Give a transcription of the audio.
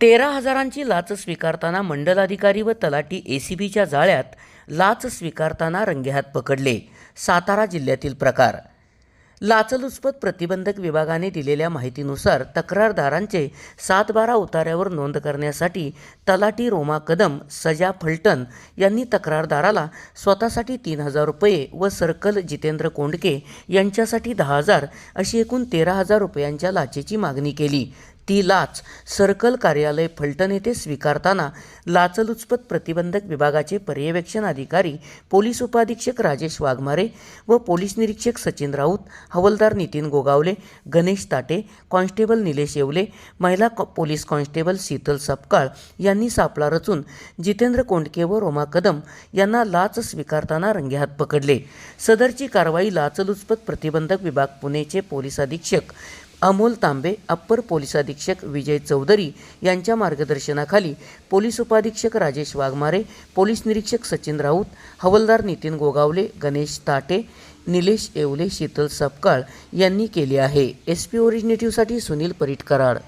तेरा हजारांची लाच स्वीकारताना मंडलाधिकारी व तलाठी एसीबीच्या जाळ्यात लाच स्वीकारताना रंगेहात पकडले. सातारा जिल्ह्यातील प्रकार. लाचलुचपत प्रतिबंधक विभागाने दिलेल्या माहितीनुसार तक्रारदारांचे सात बारा उतार्यावर नोंद करण्यासाठी तलाठी रोमा कदम सजा फलटण यांनी तक्रारदाराला स्वतःसाठी तीन हजार रुपये व सर्कल जितेंद्र कोंडके यांच्यासाठी दहा हजार अशी एकूण तेरा हजार रुपयांच्या लाचेची मागणी केली. ती लाच सर्कल कार्यालय फलटण येथे स्वीकारताना लाचलुचपत प्रतिबंधक विभागाचे पर्यवेक्षण अधिकारी पोलीस उपाधीक्षक राजेश वाघमारे व पोलीस निरीक्षक सचिन राऊत हवलदार नितीन गोगावले गणेश ताटे कॉन्स्टेबल निलेश येवले महिला कॉ- पोलीस कॉन्स्टेबल शीतल सपकाळ यांनी सापळा रचून जितेंद्र कोंडके व रोमा कदम यांना लाच स्वीकारताना रंगेहात पकडले. सदरची कारवाई लाचलुचपत प्रतिबंधक विभाग पुणेचे पोलीस अधीक्षक अमोल तांबे अप्पर पोलीस अधीक्षक विजय चौधरी यांच्या मार्गदर्शनाखाली पोलीस उपाधीक्षक राजेश वाघमारे पोलीस निरीक्षक सचिन राऊत हवलदार नितीन गोगावले गणेश ताटे निलेश येवले शीतल सपकाळ यांनी केली आहे. एस पी ओरिजिनेटिव्हसाठी सुनील परीट कराड